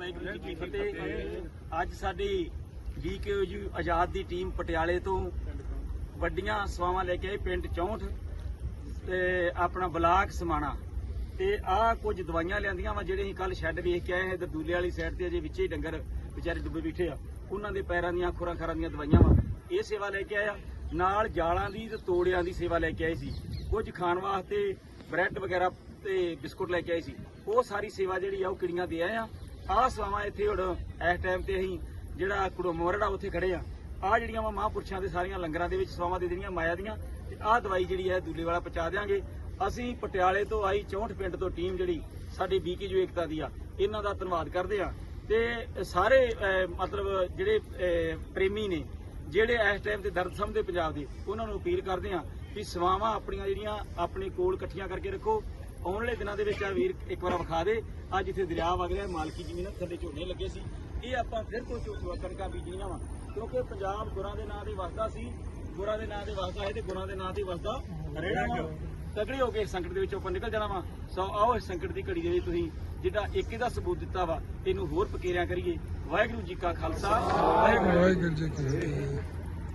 ਵਾਹਿਗੁਰੂ ਜੀ ਕੀ ਫਤਿਹ। ਅੱਜ ਸਾਡੀ ਵੀਕੇਯੂ ਆਜ਼ਾਦ ਦੀ ਟੀਮ ਪਟਿਆਲੇ ਤੋਂ ਵੱਡੀਆਂ ਸਵਾਵਾਂ ਲੈ ਕੇ ਆਈ, ਪਿੰਡ 64 ਤੇ ਆਪਣਾ ਬਲਾਕ ਸਮਾਣਾ। ਤੇ ਆਹ ਕੁਝ ਦਵਾਈਆਂ ਲਿਆਂਦੀਆਂ ਵਾ, ਜਿਹੜੇ ਅਸੀਂ ਕੱਲ ਸ਼ੈੱਡ ਵੇਖ ਕੇ ਆਏ ਹਾਂ, ਇਧਰ ਵਾਲੀ ਸਾਈਡ ਤੇ ਅਜੇ ਵਿੱਚੇ ਹੀ ਡੰਗਰ ਵਿਚਾਰੇ ਡੁੱਬੇ ਬੈਠੇ ਆ। ਉਹਨਾਂ ਦੇ ਪੈਰਾਂ ਦੀਆਂ ਖੁਰਾਂ ਖਰਾਂ ਦੀਆਂ ਦਵਾਈਆਂ ਵਾ। ਇਹ ਸੇਵਾ ਲੈ ਕੇ ਆਇਆ। ਨਾਲ ਜਾਲਾਂ ਦੀ ਤੇ ਤੋੜਿਆਂ ਦੀ ਸੇਵਾ ਲੈ ਕੇ ਆਏ ਸੀ। ਕੁਝ ਖਾਣ ਵਾਸਤੇ ਬ੍ਰੈਡ ਵਗੈਰਾ ਤੇ ਬਿਸਕੁਟ ਲੈ ਕੇ ਆਏ ਸੀ। ਉਹ ਸਾਰੀ ਸੇਵਾ ਜਿਹੜੀ ਆ, ਉਹ ਕਿੜੀਆਂ ਦੇ ਆਏ ਆ? ਆਹ ਸਵਾਵਾਂ ਇੱਥੇ ਹੁਣ ਇਸ ਟਾਈਮ ਤੇ ਅਸੀਂ ਜਿਹੜਾ ਕੁੜੋ ਮੋਰੜਾ ਉੱਥੇ ਖੜੇ ਆ। ਆ ਜਿਹੜੀਆਂ ਵਾ ਮਹਾਂਪੁਰਸ਼ਾਂ ਦੇ ਸਾਰੀਆਂ ਲੰਗਰਾਂ ਦੇ ਵਿੱਚ ਸਵਾਵਾਂ ਦੇ ਦੇਣੀਆਂ ਮਾਇਆ ਦੀਆਂ, ਤੇ ਆਹ ਦਵਾਈ ਜਿਹੜੀ ਹੈ ਦੂਲੇ ਵਾਲਾ ਪਹੁੰਚਾ ਦਿਆਂਗੇ। ਅਸੀਂ ਪਟਿਆਲੇ ਤੋਂ ਆਈ 64 ਪਿੰਡ ਤੋਂ ਟੀਮ ਜਿਹੜੀ ਸਾਡੀ ਬੀਕੇਜੂ ਏਕਤਾ ਦੀ ਆ, ਇਹਨਾਂ ਦਾ ਧੰਨਵਾਦ ਕਰਦੇ ਆ। ਤੇ ਸਾਰੇ ਮਤਲਬ ਜਿਹੜੇ ਪ੍ਰੇਮੀ ਨੇ, ਜਿਹੜੇ ਇਸ ਟਾਈਮ ਤੇ ਦਰਦ ਸਮਝਦੇ ਪੰਜਾਬ ਦੇ, ਉਹਨਾਂ ਨੂੰ ਅਪੀਲ ਕਰਦੇ ਆ ਵੀ ਸੇਵਾਵਾਂ ਆਪਣੀਆਂ ਜਿਹੜੀਆਂ ਆਪਣੇ ਕੋਲ ਇਕੱਠੀਆਂ ਕਰਕੇ ਰੱਖੋ। ਆਉਣ ਵਾਲੇ ਦਿਨਾਂ ਦੇ ਵਿੱਚ ਆ ਵੀਰ, ਇੱਕ ਵਾਰ ਵਿਖਾ ਦੇ। ਅੱਜ ਇੱਥੇ ਦਰਿਆ ਵਗ ਰਿਹਾ, ਮਾਲਕੀ ਜ਼ਮੀਨਾਂ ਥੱਲੇ ਝੋਨੇ ਲੱਗੇ ਸੀ। ਇਹ ਆਪਾਂ ਫਿਰ ਤੋਂ ਝੋਟੀਆਂ ਕਣਕਾਂ ਬੀਜਣੀਆਂ ਵਾ ਕਿਉਂਕਿ ਪੰਜਾਬ ਗੁਰਾਂ ਦੇ ਨਾਂ ਤੇ ਵਸਦਾ ਸੀ, ਗੁਰਾਂ ਦੇ ਨਾਂ ਤੇ ਵਸਦਾ ਹੈ ਤੇ ਗੁਰਾਂ ਦੇ ਨਾਂ ਤੇ ਵਸਦਾ ਰਹਿਣਾ ਵਾ। ਤਗੜੇ ਹੋ ਕੇ ਸੰਕਟ ਦੇ ਵਿੱਚੋਂ ਆਪਾਂ ਨਿਕਲ ਜਾਣਾ ਵਾ। ਸੋ ਆਓ ਇਸ ਸੰਕਟ ਦੀ ਘੜੀ ਦੇ ਵਿੱਚ ਤੁਸੀਂ ਜਿਹੜਾ ਇੱਕ ਇਹਦਾ ਸਬੂਤ ਦਿੱਤਾ ਵਾ, ਇਹਨੂੰ ਹੋਰ ਪਕੇਰਿਆਂ ਕਰੀਏ। ਵਾਹਿਗੁਰੂ ਜੀ ਕਾ ਖਾਲਸਾ ਵਾਹਿਗੁਰੂ ਵਾਹਿਗੁਰੂ ਜੀ ਕੀ ਫਤਿਹ।